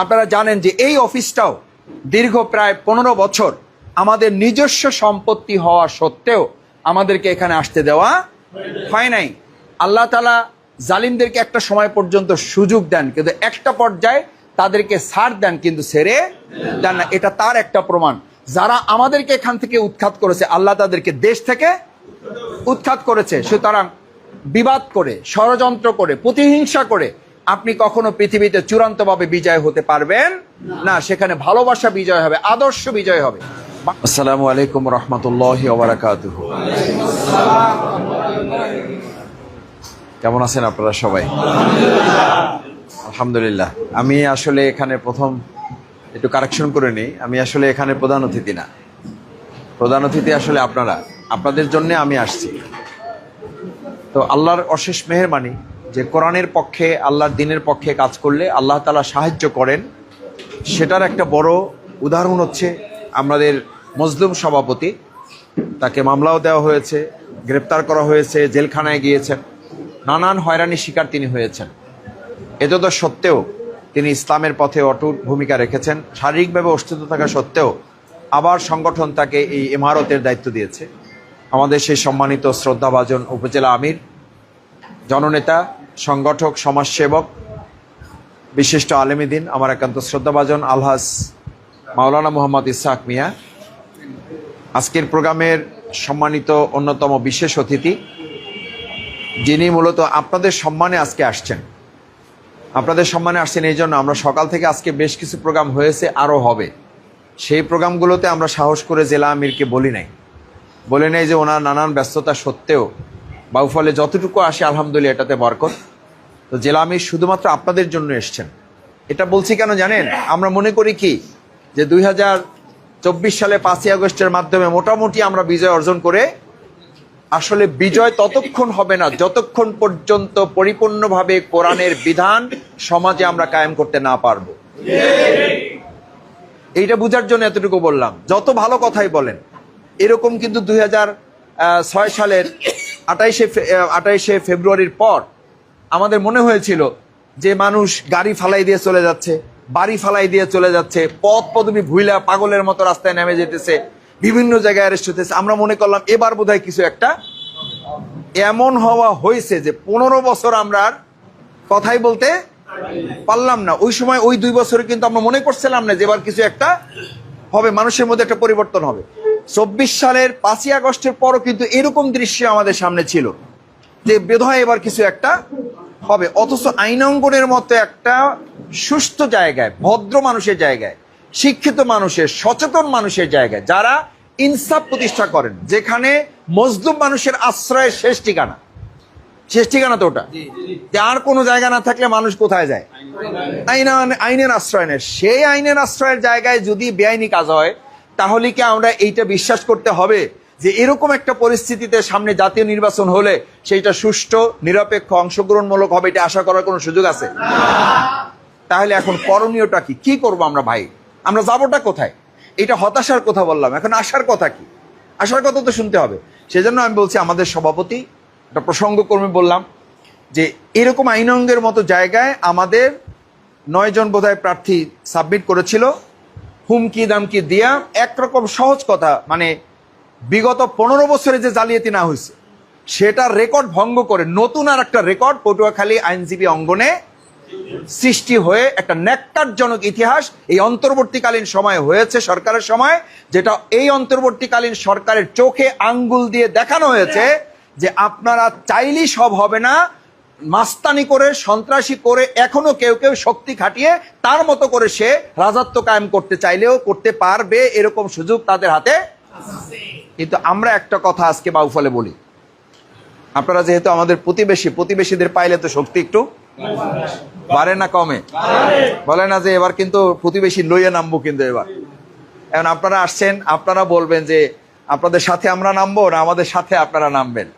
আপনারা জানেন যে এই অফিসটাও দীর্ঘ প্রায় পনেরো বছর আমাদের নিজস্ব সম্পত্তি হওয়া সত্ত্বেও আমাদেরকে এখানে আসতে দেওয়া হয় নাই। আল্লাহ তালা জালিমদেরকে একটা সময় পর্যন্ত সুযোগ দেন, কিন্তু একটা পর্যায়ে তাদেরকে ছাড় দেন, কিন্তু ছেড়ে দেন না। এটা তার একটা প্রমাণ। যারা আমাদেরকে এখান থেকে উৎখাত করেছে, আল্লাহ তাদেরকে দেশ থেকে উৎখাত করেছে। সুতরাং বিবাদ করে, ষড়যন্ত্র করে, প্রতিহিংসা করে আপনি কখনো পৃথিবীতে চূড়ান্তভাবে বিজয় হতে পারবেন? না। সেখানে ভালোবাসা বিজয় হবে আদর্শ বিজয় হবে। আসসালামু আলাইকুম রহমতুল্লাহ কেমন আছেন আপনারা সবাই? আলহামদুলিল্লাহ। আমি আসলে এখানে প্রথম একটু কারেকশন করে নিই। আমি আসলে এখানে প্রধান অতিথি না। প্রধান অতিথি আসলে আপনারা। আপনাদের জন্য আমি আসছি। তো আল্লাহর অশেষ মেহরবানি যে কোরআনের পক্ষে, আল্লাহর দিনের পক্ষে কাজ করলে আল্লাহ তালা সাহায্য করেন। সেটার একটা বড় উদাহরণ হচ্ছে আমাদের মজলুম সভাপতি, তাকে মামলাও দেওয়া হয়েছে, গ্রেপ্তার করা হয়েছে, জেলখানায় গিয়েছেন। নানান হয়রানির শিকার তিনি হয়েছেন। এতদ সত্ত্বেও তিনি ইসলামের পথে অটুট ভূমিকা রেখেছেন। শারীরিকভাবে অস্তিত্ব থাকা সত্ত্বেও আবার সংগঠন তাকে এই ইমারতের দায়িত্ব দিয়েছে। আমাদের সেই সম্মানিত শ্রদ্ধাভাজন উপজেলা আমির, জননেতা সংগঠক, সমাজসেবক, বিশিষ্ট আলেমিদিন আমার একান্ত শ্রদ্ধাভাজন আলহাস মাওলানা মোহাম্মদ ইসাক মিয়া। আজকের প্রোগ্রামের সম্মানিত অন্যতম বিশেষ অতিথি, যিনি মূলত আপনাদের সম্মানে আজকে আসছেন। আপনাদের সম্মানে আসছেন এই জন্য আমরা সকাল থেকে আজকে বেশ কিছু প্রোগ্রাম হয়েছে, আরও হবে। সেই প্রোগ্রামগুলোতে আমরা সাহস করে জেলা আমিরকে বলি নাই। বলে নেই যে ওনার নানান ব্যস্ততা সত্ত্বেও বাউফলে যতটুকু আসে, আলহামদুলিল্লাহ, এটাতে বরকত। তো জেলা আমির শুধুমাত্র আপনাদের জন্য এসছেন। এটা বলছি কেন জানেন? আমরা মনে করি কি? যে দুই হাজার চব্বিশ সালে পাঁচই আগস্টের মাধ্যমে মোটামুটি আমরা বিজয় অর্জন করে আসলে বিজয় ততক্ষণ হবে না, যতক্ষণ পর্যন্ত পরিপূর্ণভাবে কোরআনের বিধান সমাজে আমরা কায়েম করতে না পারব। এইটা বুঝার জন্য এতটুকু বললাম। যত ভালো কথাই বলেন, এরকম কিন্তু দুই ছয় সালের আঠাইশে আঠাইশে ফেব্রুয়ারির পর আমাদের মনে হয়েছিল যে মানুষ গাড়ি ফালাই দিয়ে চলে যাচ্ছে, বাড়ি ফালাই দিয়ে চলে যাচ্ছে, পথ পদবি ভুইলা পাগলের মতো রাস্তায় নেমে যেতেছে, বিভিন্ন জায়গায় অ্যারেস্ট হতেছে আমরা মনে করলাম এবার বোধহয় কিছু একটা এমন হওয়া হয়েছে যে পনেরো বছর আমরা কথাই বলতে পারলাম না। ওই সময় ওই দুই বছরে কিন্তু আমরা মনে করছিলাম না যে এবার কিছু একটা হবে, মানুষের মধ্যে একটা পরিবর্তন হবে। চব্বিশ সালের পাঁচই আগস্টের পরও কিন্তু এরকম দৃশ্য আমাদের সামনে ছিল যে বোধহয় এবার কিছু একটা হবে। অথচ আইনাঙ্গনের মতো একটা সুস্থ জায়গায় ভদ্র মানুষের জায়গায় শিক্ষিত মানুষের সচেতন মানুষের জায়গায় যারা ইনসাফ প্রতিষ্ঠা করেন যেখানে মজলুম মানুষের আশ্রয়ের শেষ ঠিকানা। শেষ ঠিকানা তো ওটা। যে আর কোনো জায়গা না থাকলে মানুষ কোথায় যায়? আইনা আইনের আশ্রয় নেয়। সেই আইনের আশ্রয়ের জায়গায় যদি বেআইনি কাজ হয় তাহলে কি আমরা এইটা বিশ্বাস করতে হবে যে এরকম একটা পরিস্থিতিতে সামনে জাতীয় নির্বাচন হলে সেইটা সুষ্ঠু, নিরপেক্ষ, অংশগ্রহণমূলক হবে, এটা আশা করার কোনো সুযোগ আছে? তাহলে এখন করণীয়টা কি? কি করব আমরা ভাই? আমরা যাবোটা কোথায়? এটা হতাশার কথা বললাম, এখন আসার কথা কি? আসার কথা তো শুনতে হবে। সেজন্য আমি বলছি আমাদের সভাপতি, একটা প্রসঙ্গকর্মী বললাম যে এরকম আইনঙ্গের মতো জায়গায় আমাদের নয়জন বোধহয় প্রার্থী সাবমিট করেছিল। হুমকি দামকি দিয়া একরকম সহজ কথা মানে বিগত পনেরো বছরে যে জালিয়াতি না হয়েছে সেটার রেকর্ড ভঙ্গ করে নতুন আর একটা রেকর্ড পটুয়াখালী আইনজীবী অঙ্গনে সৃষ্টি হয়ে একটা ন্যাক্কারজনক ইতিহাস এই অন্তর্বর্তীকালীন সময় হয়েছে, সরকারের সময়, যেটা এই অন্তর্বর্তীকালীন সরকারের চোখে আঙ্গুল দিয়ে দেখানো হয়েছে যে আপনারা চাইলেই সব হবে না মাস্তানি করে, সন্ত্রাসী করে এখনও কেউ কেউ শক্তি খাটিয়ে তার মতো করে সে রাজত্ব কায়েম করতে চাইলেও করতে পারবে এরকম সুযোগ তাদের হাতে কিন্তু আমরা একটা কথা আজকে বাউফলে বলি। আপনারা যেহেতু আমাদের প্রতিবেশী, প্রতিবেশীদের পাইলে তো শক্তি একটু বাড়ে না কমে? বলে না যে এবার কিন্তু প্রতিবেশী লইয়ে নামবো কিন্তু এবার। এখন আপনারা আসছেন, আপনারা বলবেন যে আপনাদের সাথে আমরা নামবো না আমাদের সাথে আপনারা নামবেন।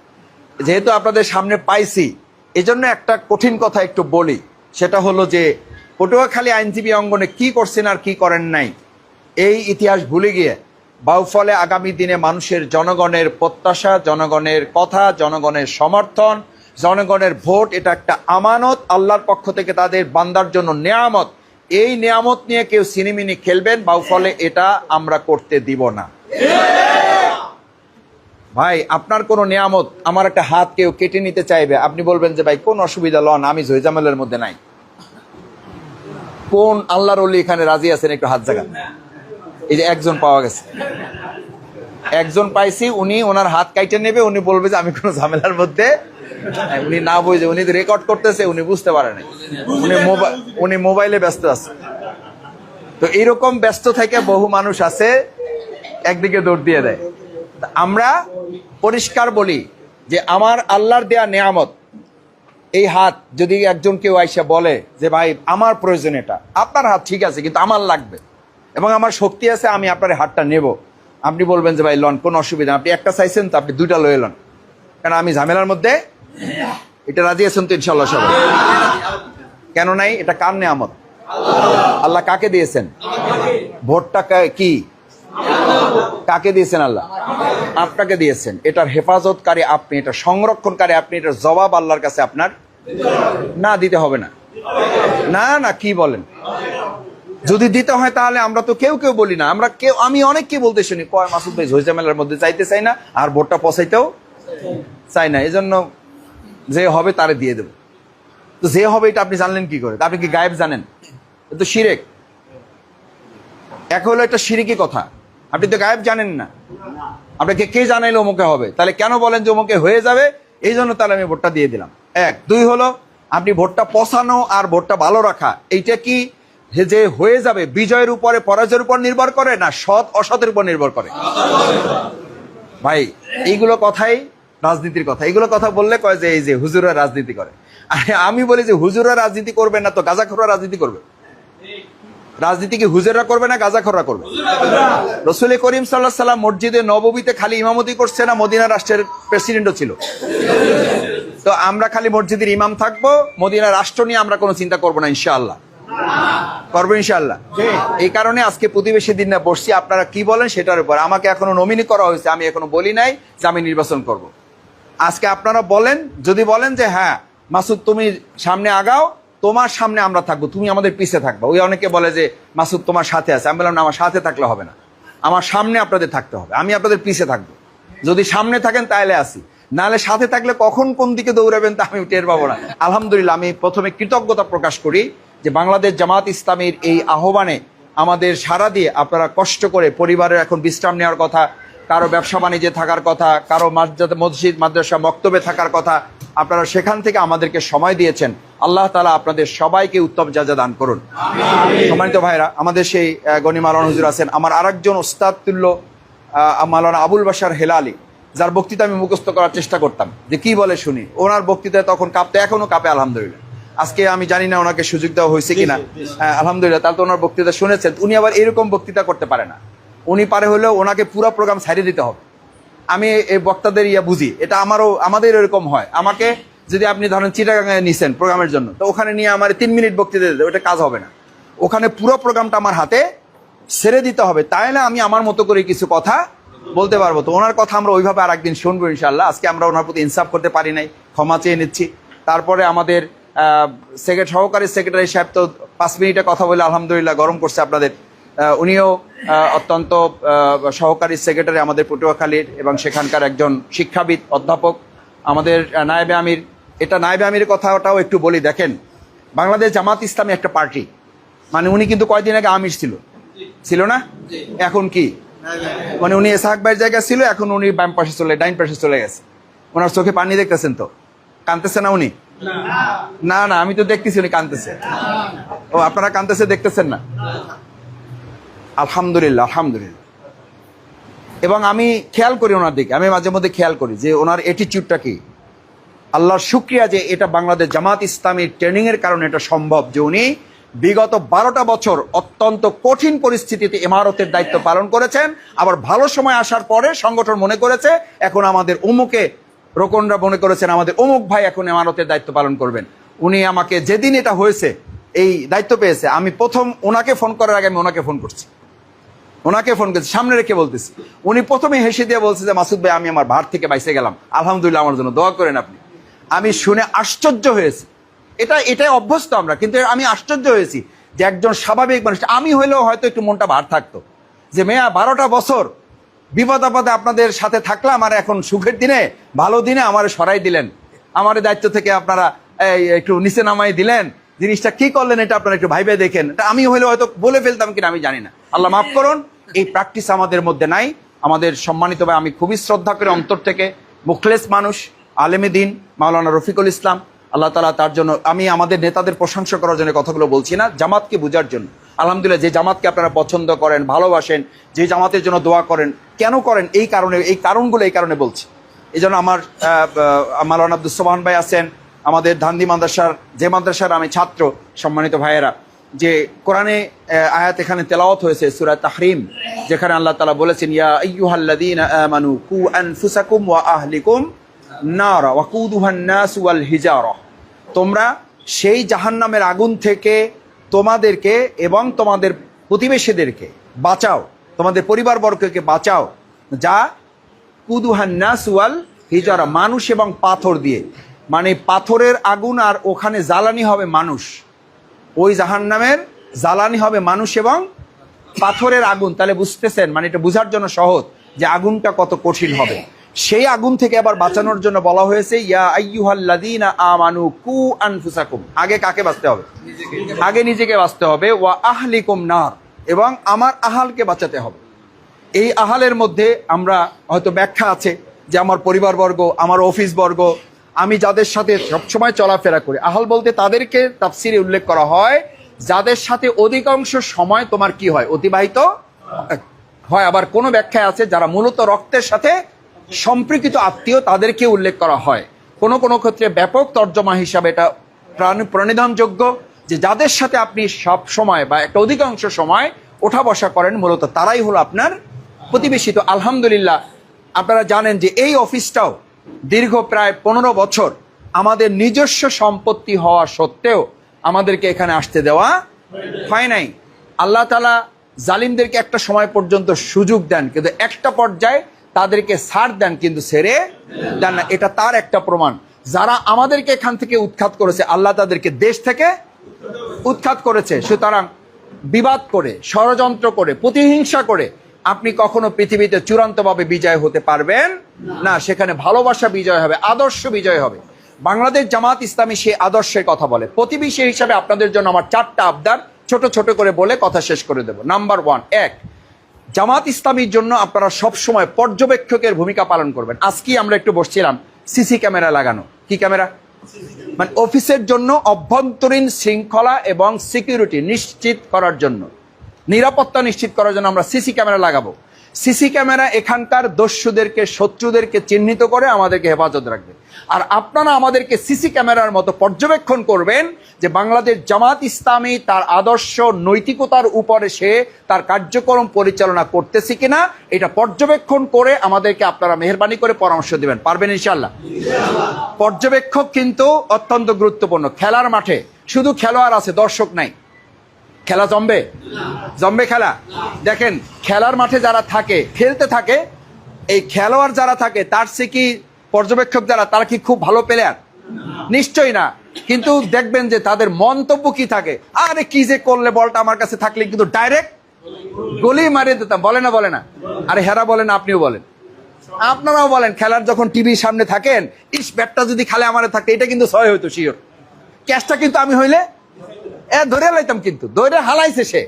যেহেতু আপনাদের সামনে পাইছি এজন্য একটা কঠিন কথা একটু বলি। সেটা হলো যে পটুয়াখালী আইনজীবী অঙ্গনে কি করছেন আর কি করেন নাই, এই ইতিহাস ভুলে গিয়ে। বাউফলে আগামী দিনে মানুষের জনগণের প্রত্যাশা, জনগণের কথা, জনগণের সমর্থন, জনগণের ভোট, এটা একটা আমানত, আল্লাহর পক্ষ থেকে তাদের বান্দার জন্য নেয়ামত। এই নিয়ামত নিয়ে কেউ সিনেমিনি খেলবেন বাউফলে এটা আমরা করতে দিব না। ভাই, আপনার কোন নিয়ামত? আমার একটা হাত কেউ কেটে নিতে চাইবে। আপনি বলবেন যে, ভাই, কোন অসুবিধা? লন, আমি জয়জামেলের মধ্যে নাই। কোন আল্লাহর অলি এখানে রাজি আছেন? একটু হাত জায়গা এই যে একজন পাওয়া গেছে। একজন পাইছি, উনি ওনার হাত কাইটে নেবে, উনি বলবে যে, আমি কোনো ঝামেলার মধ্যে উনি না বুঝে, উনি রেকর্ড করতেছে, উনি বুঝতে পারেন উনি মোবাইল উনি মোবাইলে ব্যস্ত আছে। তো এইরকম ব্যস্ত থেকে বহু মানুষ আছে, একদিকে দৌড় দিয়ে দেয়। আমরা পরিষ্কার বলি যে আমার আল্লাহর দেয়া নেয়ামত, এই হাত যদি একজন কেউ আইসা বলে যে, ভাই, আমার প্রয়োজন এটা। আপনার হাত ঠিক আছে, কিন্তু আমার লাগবে। এবং আমার শক্তি আছে, আমি আপনার হাতটা নেব। আপনি বলবেন যে, ভাই, লন, কোনো অসুবিধা আপনি একটা চাইছেন, তো আপনি দুইটা লয়ে লন। কারণ আমি ঝামেলার মধ্যে? এটা রাজি আছেন তো ইনশাল্লাহ সবাই? কেন নাই? এটা কার নেয়ামত? আল্লাহ কাকে দিয়েছেন? ভোটটা কি? কাকে দিয়েছেন আল্লাহ? আপনাকে দিয়েছেন। এটার হেফাজতকারী আপনি, এটা সংরক্ষণকারী আপনি, এটার জবাব আল্লাহর কাছে আপনার না, দিতে হবে না। না না, কি বলেন? যদি দিতে হয় তাহলে আমরা তো কেউ কেউ বলি না। আমরা কেউ, আমি অনেককে বলতে শুনি, কয় মাসুদ ভাই ঝইঝামেলার মধ্যে চাইতে চাই না, আর ভোটটা পচাইতেও চাই না। এই জন্য যে হবে তারে দিয়ে দেবো। তো যে হবে এটা আপনি জানলেন কি করে? আপনি কি গায়েব জানেন? তো শিরেক। এক হলো একটা শিরিকি কথা। আপনি তো গায়েব জানেন না। আপনাকে কে জানাইলে অমুকে হবে? তাহলে কেন বলেন যে অমুকে হয়ে যাবে? এই জন্য তাহলে আমি ভোটটা দিয়ে দিলাম। এক। দুই হলো, আপনি ভোটটা পচানো আর ভোটটা ভালো রাখা, এইটা কি যে হয়ে যাবে, বিজয়ের উপরে, পরাজয়ের উপর নির্ভর করে না সৎ অসতের উপর নির্ভর করে? ভাই, এইগুলো কথাই রাজনীতির কথা। এইগুলো কথা বললে কয় যে, এই যে হুজুরা রাজনীতি করে। আমি বলি যে হুজুরা রাজনীতি করবে না তো গাজাখোরা রাজনীতি করবে। রাজনীতি কি হুজুররা করবে না গাজাখোররা করবে? রসুল করিম সাল্লাহ সাল্লাম মসজিদে নববীতে খালি ইমামতি করছে না মদিনা রাষ্ট্রের প্রেসিডেন্টও ছিল। তো আমরা খালি মসজিদের ইমাম থাকব মদিনা রাষ্ট্র নিয়ে আমরা কোনো চিন্তা করব না ইনশাআল্লাহ। করব ইনশাআল্লাহ। এই কারণে আজকে প্রতিবেশী দিন না বসছি আপনারা কি বলেন সেটার উপর। আমাকে এখনও নমিনি করা হয়েছে আমি এখনও বলি নাই যে আমি নির্বাচন করব। আজকে আপনারা বলেন যদি বলেন যে হ্যাঁ মাসুদ তুমি সামনে আগাও তোমার সামনে আমরা থাকব, তুমি আমাদের পিছে থাকব। ওই অনেকে বলে যে, মাসুদ তোমার সাথে আছে। আমি বললাম, না, আমার সাথে থাকলে হবে না। আমার সামনে আপনাদের থাকতে হবে। আমি আপনাদের পিছে থাকব। যদি সামনে থাকেন, তাহলে আসি। নাহলে সাথে থাকলে কখন কোন দিকে দৌড়াবেন, তা আমি টের পাবো না। আলহামদুলিল্লাহ, আমি প্রথমে কৃতজ্ঞতা প্রকাশ করি যে, বাংলাদেশ জামাত ইসলামীর এই আহ্বানে আমাদের সারা দিয়ে আপনারা কষ্ট করে পরিবারের এখন বিশ্রাম নেওয়ার কথা, কারও ব্যবসা বাণিজ্যে থাকার কথা, কারও মসজিদ, মাদ্রাসা, মক্তবে থাকার কথা আপনারা সেখান থেকে আমাদেরকে সময় দিয়েছেন। আল্লাহ তালা আপনাদের সবাইকে উত্তম যাজা দান করুন। সম্মানিত ভাইরা আমাদের সেই আহ, গনি মালান হুজুর আছেন। আমার আরেকজন ওস্তাদ তুল্য মালানা আবুল বাসার হেলালি যার বক্তৃতা আমি মুখস্থ করার চেষ্টা করতাম। যে কি বলে শুনি? ওনার বক্তৃতায় তখন কাঁপতে এখনও কাঁপে আলহামদুলিল্লাহ। আজকে আমি জানি না ওনাকে সুযোগ দেওয়া হয়েছে কিনা। হ্যাঁ, আলহামদুলিল্লাহ তাহলে তো ওনার বক্তৃতা শুনেছেন। উনি আবার এরকম বক্তৃতা করতে পারে না। উনি পারে হলেও ওনাকে পুরো প্রোগ্রাম ছাড়িয়ে দিতে হবে। আমি এই বক্তাদের ইয়া বুঝি। এটা আমারও, আমাদের এরকম হয়। আমাকে যদি আপনি ধরেন চিটাগাঙে নিছেন প্রোগ্রামের জন্য, তো ওখানে নিয়ে আমার তিন মিনিট বক্তৃতা দিতে ওটা কাজ হবে না। ওখানে পুরো প্রোগ্রামটা আমার হাতে ছেড়ে দিতে হবে তাহলে আমি আমার মতো করে কিছু কথা বলতে পারব। তো ওনার কথা আমরা ওইভাবে আর একদিন শুনব ইনশাল্লাহ আজকে আমরা ওনার প্রতি ইনসাফ করতে পারি নাই, ক্ষমা চেয়ে নিচ্ছি। তারপরে আমাদের সেক্রেটারি, সহকারী সেক্রেটারি সাহেব তো পাঁচ মিনিটে কথা বলে আলহামদুলিল্লাহ গরম করছে আপনাদের। উনিও অত্যন্ত সহকারী সেক্রেটারি আমাদের পটুয়াখালীর এবং সেখানকার একজন শিক্ষাবিদ, অধ্যাপক আমাদের নায়েবে আমির। এটা নায়েবে আমির কথাটাও একটু বলি, দেখেন, বাংলাদেশ জামাত ইসলামী একটা পার্টি। মানে উনি কিন্তু কয়দিন আগে আমির ছিল। ছিল না? এখন কি? মানে উনি এসাহাক ভাইয়ের জায়গায় ছিল, এখন উনি বাম পাশে চলে, ডাইন পাশে চলে গেছে। ওনার চোখে পানি দেখতেছেন তো? কানতেছে না উনি? না না, আমি তো দেখতেছি উনি কানতেছে। ও, আপনারা কানতেছে, দেখতেছেন না? আলহামদুলিল্লাহ আলহামদুলিল্লাহ। এবং আমি খেয়াল করি ওনার দিকে, আমি মাঝে মধ্যে খেয়াল করি যে ওনার অ্যাটিটিউডটা কি। আল্লাহর শুক্রিয়া যে এটা বাংলাদেশ জামাত ইসলামীর ট্রেনিং এর কারণে এটা সম্ভব যে উনি বিগত বারোটা বছর অত্যন্ত কঠিন পরিস্থিতিতে ইমারতের দায়িত্ব পালন করেছেন। আবার ভালো সময় আসার পরে সংগঠন মনে করেছে, এখন আমাদের অমুকে রোকনরা মনে করেছেন, আমাদের অমুক ভাই এখন ইমারতের দায়িত্ব পালন করবেন। উনি আমাকে যেদিন এটা হয়েছে, এই দায়িত্ব পেয়েছে, আমি প্রথম ওনাকে ফোন করার আগে আমি ওনাকে ফোন করছি। ওনাকে ফোন করেছি, সামনে রেখে বলতেছি। উনি প্রথমে হেসে দিয়ে বলছে যে, মাসুদ ভাই, আমি আমার ভার থেকে বাইসে গেলাম। আলহামদুলিল্লাহ, আমার জন্য দোয়া করেন আপনি। আমি শুনে আশ্চর্য হয়েছি। এটা, এটাই অভ্যস্ত আমরা, কিন্তু আমি আশ্চর্য হয়েছি যে একজন স্বাভাবিক মানুষ, আমি হইলেও হয়তো একটু মনটা ভার থাকতো। যে, মেয়া, বারোটা বছর বিপদ আপদে আপনাদের সাথে থাকলাম আর এখন সুখের দিনে, ভালো দিনে আমার সরাই দিলেন। আমার দায়িত্ব থেকে আপনারা একটু নিচে নামাই দিলেন। জিনিসটা কি করলেন, এটা আপনারা একটু ভাইবে দেখেন। আমি হইলে হয়তো বলে ফেলতাম কিনা, আমি জানি না। আল্লাহ মাফ করুন। এই প্র্যাকটিস আমাদের মধ্যে নাই। আমাদের সম্মানিত ভাই, আমি খুবই শ্রদ্ধা করি অন্তর থেকে মুখলেস মানুষ, আলেমে দিন, মাওলানা রফিকুল ইসলাম, আল্লাহ তালা তার জন্য, আমি আমাদের নেতাদের প্রশংসা করার জন্য কথাগুলো বলছি না, জামাতকে বোঝার জন্য। আলহামদুলিল্লাহ, যে জামাতকে আপনারা পছন্দ করেন, ভালোবাসেন, যে জামাতের জন্য দোয়া করেন, কেন করেন, এই কারণে, এই কারণগুলো এই কারণে বলছি। এই জন্য আমার মাওলানা আব্দুল সোবাহান ভাই আছেন, আমাদের ধান্দি মাদ্রাসার, যে মাদ্রাসার আমি ছাত্র, সম্মানিত ভাইয়েরা যে কোরআনে আয়াত এখানে তেলাওয়াত হয়েছে, সূরা তাহরিম, যেখানে আল্লাহ তালা বলেছেন, ইয়া আইয়ুহাল্লাযীনা আমানু কু ওয়াকুদুহান নাস ওয়াল তোমরা সেই জাহান্নামের আগুন থেকে তোমাদেরকে এবং তোমাদের প্রতিবেশীদেরকে বাঁচাও, তোমাদের পরিবারবর্গকে বাঁচাও, যা কুদুহান নাস ওয়াল হিজারা, মানুষ এবং পাথর দিয়ে। মানে পাথরের আগুন আর ওখানে জ্বালানি হবে মানুষ। ওই জাহান্নামের জ্বালানি হবে মানুষ এবং পাথরের আগুন। তাহলে বুঝতেছেন মানে এটা বুঝার জন্য সহজ যে আগুনটা কত কঠিন হবে। সেই আগুন থেকে আবার বাঁচানোর জন্য বলা হয়েছে, ইয়া কু আগে কাকে বাঁচতে হবে? আগে নিজেকে বাঁচতে হবে। ওয়া আহলিকুম নার। এবং আমার আহালকে বাঁচাতে হবে। এই আহালের মধ্যে আমরা হয়তো ব্যাখ্যা আছে যে আমার পরিবারবর্গ, আমার অফিস বর্গ আমি যাদের সাথে সবসময় চলাফেরা করি, আহল বলতে তাদেরকে তাফসিরে উল্লেখ করা হয়, যাদের সাথে অধিকাংশ সময় তোমার কি হয়? অতিবাহিত? হয়, আবার কোনো ব্যাখ্যায় আছে যারা মূলত রক্তের সাথে সম্পর্কিত আত্মীয় তাদেরকে উল্লেখ করা হয়। কোনো কোনো ক্ষেত্রে ব্যাপক তর্জমা হিসাবে এটা প্রাণ, প্রণিধানযোগ্য যে যাদের সাথে আপনি সব সময় বা একটা অধিকাংশ সময় ওঠা বসা করেন, মূলত তারাই হলো আপনার প্রতিবেশী। তো আলহামদুলিল্লাহ, আপনারা জানেন যে এই অফিসটাও দীর্ঘ প্রায় পনেরো বছর আমাদের নিজস্ব সম্পত্তি হওয়া সত্ত্বেও আমাদেরকে এখানে আসতে দেওয়া হয় নাই। আল্লাহ তালা জালিমদেরকে একটা সময় পর্যন্ত সুযোগ দেন, কিন্তু একটা পর্যায়ে তাদেরকে ছাড় দেন, কিন্তু ছেড়ে দেন না। এটা তার একটা প্রমাণ। যারা আমাদেরকে এখান থেকে উৎখাত করেছে, আল্লাহ তাদেরকে দেশ থেকে উৎখাত করেছে। সুতরাং বিবাদ করে, ষড়যন্ত্র করে, প্রতিহিংসা করে আপনি কখনো পৃথিবীতে চূড়ান্তভাবে বিজয় হতে পারবেন? না, সেখানে ভালোবাসা বিজয় হবে, আদর্শ বিজয় হবে। বাংলাদেশ জামাত ইসলামী সেই আদর্শের কথা বলে। প্রতিবেশী হিসাবে আপনাদের জন্য আমার চারটা আবদার, ছোট ছোট করে বলে কথা শেষ করে দেব। নাম্বার ওয়ান এক, জামাত ইসলামীর জন্য আপনারা সবসময় পর্যবেক্ষকের ভূমিকা পালন করবেন। আজকে আমরা একটু বসছিলাম, সিসি ক্যামেরা লাগানো। কি ক্যামেরা? মানে অফিসের জন্য অভ্যন্তরীণ শৃঙ্খলা এবং সিকিউরিটি নিশ্চিত করার জন্য। নিরাপত্তা নিশ্চিত করার জন্য আমরা সিসি ক্যামেরা লাগাবো। সিসি ক্যামেরা এখানকার দস্যুদেরকে, শত্রুদেরকে চিহ্নিত করে আমাদেরকে হেফাজত রাখবে। আর আপনারা আমাদেরকে সিসি ক্যামেরার মতো পর্যবেক্ষণ করবেন যে বাংলাদেশ জামাত ইসলামী তার আদর্শ নৈতিকতার উপরে সে তার কার্যক্রম পরিচালনা করতেছে কিনা, এটা পর্যবেক্ষণ করে আমাদেরকে আপনারা মেহরবানি করে পরামর্শ দিবেন। পারবেন ইনশাল্লাহ পর্যবেক্ষক কিন্তু অত্যন্ত গুরুত্বপূর্ণ। খেলার মাঠে শুধু খেলোয়াড় আছে, দর্শক নাই। খেলা জমবে? জমবে খেলা? দেখেন, খেলার মাঠে যারা থাকে, খেলতে থাকে, এই খেলোয়াড় যারা থাকে, তার সে কি পর্যবেক্ষক যারা, তারা কি খুব ভালো প্লেয়ার নিশ্চয়ই না। কিন্তু দেখবেন যে তাদের মন্তব্য কি থাকে? আরে, কি যে করলে বলটা আমার কাছে থাকলে কিন্তু ডাইরেক্ট গলি মারিয়ে দিতাম। বলে না বলে না। আরে, হেরা বলেন, আপনিও বলেন। আপনারাও বলেন, খেলার যখন টিভির সামনে থাকেন, ইস, ব্যাটটা যদি খালে আমার থাকতো, এটা কিন্তু ছয় হইতো শিওর ক্যাচটা কিন্তু আমি হইলে এ ধরে লাইতাম কিন্তু। ধরে হালাইছে সে।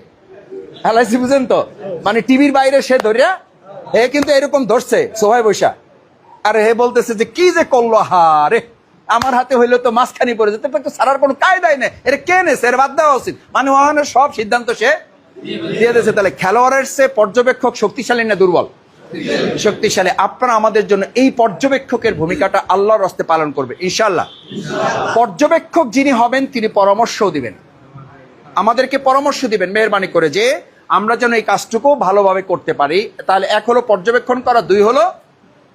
হালাইছে, বুঝেন তো? মানে টিভির বাইরে সে ধরিয়া হে কিন্তু এরকম ধরছে সোহাই বৈশা আরে হে বলতেছে যে, কি যে করল, হারে! আমার হাতে হইলে তো মাঝখানি পড়ে যেতে তো সারার কোনো কায়দাই নেই। এটা কে নেছে? এর বাদ দেওয়া উচিত। মানে ওখানে সব সিদ্ধান্ত সে দিয়ে দিয়েছে। তাহলে খেলোয়াড়ের সে পর্যবেক্ষক শক্তিশালী না দুর্বল? শক্তিশালী। আপনারা আমাদের জন্য এই পর্যবেক্ষকের ভূমিকাটা আল্লাহর রস্তে পালন করবে ইনশাল্লাহ পর্যবেক্ষক যিনি হবেন, তিনি পরামর্শও দিবেন। আমাদেরকে পরামর্শ দিবেন, মেহরবানি করে যে আমরা যেন এই কাজটুকু ভালোভাবে করতে পারি। তাহলে এক হলো পর্যবেক্ষণ করা, দুই হলো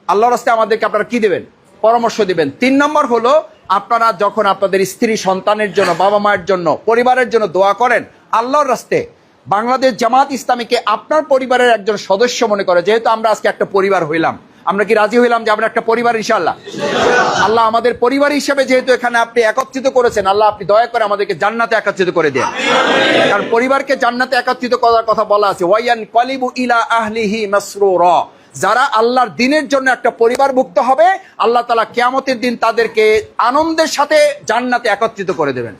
আল্লাহর রাস্তে আমাদেরকে আপনারা কি দেবেন? পরামর্শ দিবেন। তিন নম্বর হলো আপনারা যখন আপনাদের স্ত্রী সন্তানের জন্য, বাবা মায়ের জন্য, পরিবারের জন্য দোয়া করেন, আল্লাহর রাস্তে বাংলাদেশ জামাত ইসলামীকে আপনার পরিবারের একজন সদস্য মনে করে, যেহেতু আমরা আজকে একটা পরিবার হইলাম। আমরা কি রাজি হইলাম যে আমরা একটা পরিবার ইনশাল্লাহ আল্লাহ আমাদের পরিবার হিসেবে যেহেতু এখানে আপনি একত্রিত করেছেন, আল্লাহ আপনি দয়া করে আমাদেরকে জান্নাতে একত্রিত করে দেন। কারণ পরিবারকে জান্নাতে একত্রিত করার কথা বলা আছে, ওয়াইয়ান কলিবু ইলা আহলিহি মাসরুর। যারা আল্লাহর দিনের জন্য একটা পরিবার মুক্ত হবে, আল্লাহ তালা কেয়ামতের দিন তাদেরকে আনন্দের সাথে জান্নাতে একত্রিত করে দেবেন।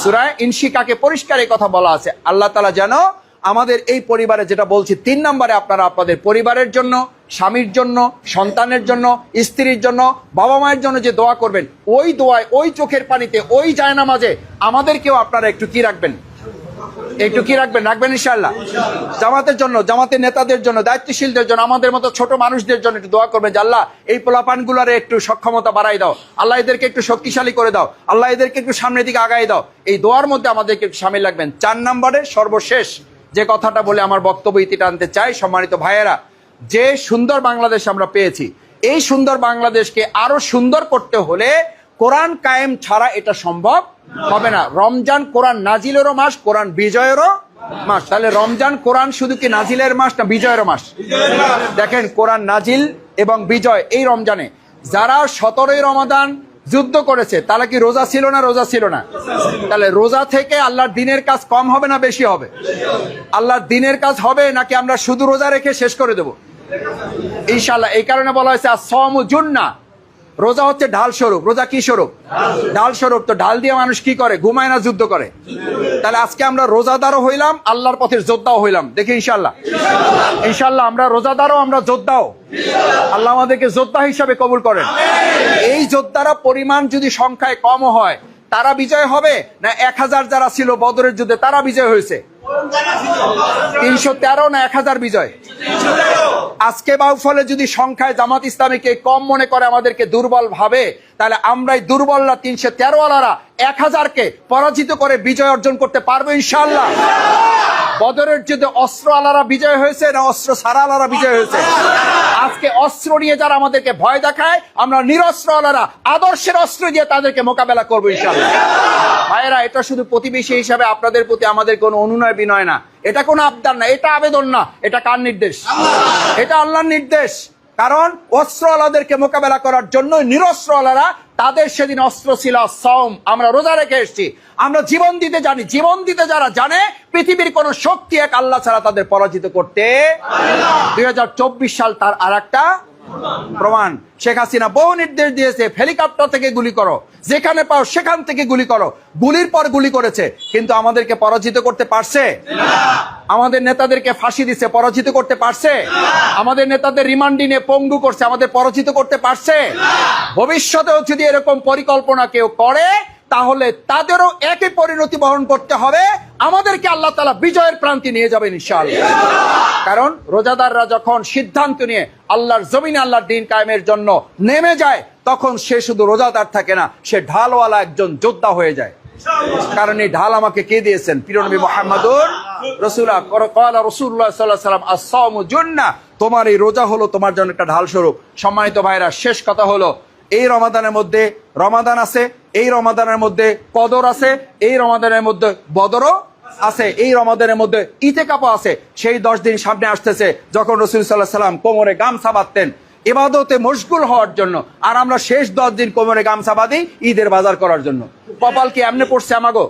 সুরায় ইনশিকাকে পরিষ্কার কথা বলা আছে, আল্লাহ তালা যেন আমাদের এই পরিবারে যেটা বলছি, তিন নম্বরে আপনারা আপনাদের পরিবারের জন্য, স্বামীর জন্য, সন্তানের জন্য, স্ত্রীর জন্য, বাবা মায়ের জন্য যে দোয়া করবেন, ওই দোয়ায়, ওই চোখের পানিতে, ওই জায়নামাজে আমাদেরকেও আপনারা একটু কি রাখবেন? একটু কি রাখবেন? রাখবেন ইনশাল্লাহ জামাতের জন্য, জামাতের নেতাদের জন্য, দায়িত্বশীলদের জন্য, আমাদের মতো ছোট মানুষদের জন্য একটু দোয়া করবেন আল্লাহ, এই পোলাপানগুলোর একটু সক্ষমতা বাড়াই দাও। আল্লাহ, এদেরকে একটু শক্তিশালী করে দাও। আল্লাহ, এদেরকে একটু সামনের দিকে আগাই দাও। এই দোয়ার মধ্যে আমাদেরকে একটু সামিল লাগবেন চার নম্বরে সর্বশেষ যে কথাটা বলে আমার বক্তব্য ইতিটা আনতে চাই, সম্মানিত ভাইয়েরা, যে সুন্দর বাংলাদেশ আমরা পেয়েছি, এই সুন্দর বাংলাদেশকে আরও সুন্দর করতে হলে কোরআন কায়েম ছাড়া এটা সম্ভব হবে না। রমজান কোরআন নাজিলেরও মাস, কোরআন বিজয়েরও মাস। তাহলে রমজান কোরআন শুধু কি নাজিলের মাস না বিজয়েরও মাস? দেখেন, কোরআন নাজিল এবং বিজয় এই রমজানে। যারা সতেরোই রমাদান যুদ্ধ করেছে তারা কি রোজা ছিল না, রোজা ছিল না? তাহলে রোজা থেকে আল্লাহর দিনের কাজ কম হবে না বেশি হবে? আল্লাহর দিনের কাজ হবে নাকি আমরা শুধু রোজা রেখে শেষ করে দেব? ইনশাল্লাহ এই কারণে বলা হয়েছে সম জুন্না। রোজা হচ্ছে ঢাল স্বরূপ। রোজা কি স্বরূপ? ঢাল স্বরূপ। তো ঢাল দিয়ে মানুষ কি করে? ঘুমায় না যুদ্ধ করে। তাহলে আজকে আমরা রোজাদারও হইলাম আল্লাহর পথের যোদ্ধাও হইলাম। দেখি ইনশাল্লাহ ইনশাল্লাহ আমরা রোজাদারও আমরা যোদ্ধাও। আল্লাহ আমাদেরকে যোদ্ধা হিসাবে কবুল করেন। এই যোদ্ধারা পরিমাণ যদি সংখ্যায় কম হয় তারা বিজয় হবে না এক হাজার যারা ছিল বদরের যুদ্ধে, তারা বিজয় হয়েছে? তিনশো তেরো না এক হাজার বিজয়? আজকে বাউফলে যদি সংখ্যায় জামাত ইসলামীকে কম মনে করে আমাদেরকে দুর্বল ভাবে, তাহলে আমরাই দুর্বলরা তিনশো তেরো আলারা এক হাজারকে পরাজিত করে বিজয় অর্জন করতে পারব ইনশাল্লাহ বদরের যুদ্ধে অস্ত্র আলারা বিজয় হয়েছে, না অস্ত্র সারা আলারা বিজয় হয়েছে? আজকে অস্ত্র নিয়ে যারা আমাদেরকে ভয় দেখায়, আমরা নিরস্ত্র আলারা আদর্শের অস্ত্র দিয়ে তাদেরকে মোকাবেলা করব ইনশাল্লাহ ভাইয়েরা, এটা শুধু প্রতিবেশী হিসাবে আপনাদের প্রতি আমাদের কোনো অনুনয় বিনয় না। এটা কোনো আবদার না, এটা আবেদন না, এটা কার নির্দেশ? এটা আল্লাহর নির্দেশ। কারণ অস্ত্রওয়ালাদেরকে মোকাবেলা করার জন্য নিরস্ত্রওয়ালারা তাদের সেদিন অস্ত্র ছিল সম আমরা রোজা রেখে এসছি। আমরা জীবন দিতে জানি। জীবন দিতে যারা জানে, পৃথিবীর কোন শক্তি এক আল্লাহ ছাড়া তাদের পরাজিত করতে দুই হাজার চব্বিশ সাল তার আর একটা প্রমাণ। শেখ হাসিনা বহু নির্দেশ দিয়েছে, হেলিকপ্টার থেকে গুলি করো। যেখানে পাও সেখান থেকে গুলি করো। গুলির পর গুলি করেছে, কিন্তু আমাদেরকে পরাজিত করতে পারছে? আমাদের নেতাদেরকে ফাঁসি দিছে, পরাজিত করতে পারছে? আমাদের নেতাদের রিমান্ডি নিয়ে পঙ্গু করছে, আমাদের পরাজিত করতে পারছে? ভবিষ্যতেও যদি এরকম পরিকল্পনা কেউ করে তাহলে তাদেরও একই পরিণতি বহন করতে হবে। আমাদেরকে আল্লাহ তালা বিজয়ের প্রান্তি নিয়ে যাবেন ইনশাআল্লাহ। কারণ রোজাদাররা যখন সিদ্ধান্ত নিয়ে আল্লাহর জমিনে আল্লাহর দিন কায়েমের জন্য নেমে যায়, তখন সে শুধু রোজাদার থাকে না, সে ঢালওয়ালা একজন যোদ্ধা হয়ে যায়। কারণ এই ঢাল আমাকে কে দিয়েছেন? পিরনবী মোহাম্মদুর রসুল্লাহ তোমার এই রোজা হলো তোমার জন্য একটা ঢাল স্বরূপ। সম্মানিত ভাইরা, শেষ কথা হলো এই রমাদানের মধ্যে রমাদান আছে, এই রমাদানের মধ্যে কদর আছে, এই রমাদানের মধ্যে বদরও আছে, এই রমাদানের মধ্যে ইতে কাপ আছে। সেই দশ দিন সামনে আসতেছে যখন রসুল সাল্লাহ সাল্লাম কোমরে গামছা বাঁধতেন। এবাদতে মশগুল হওয়ার জন্য আর আমরা শেষ দশ দিন কোমরে গামছা বাঁধি ঈদের বাজার করার জন্য। কপাল কি এমনি পড়ছে আমাগো?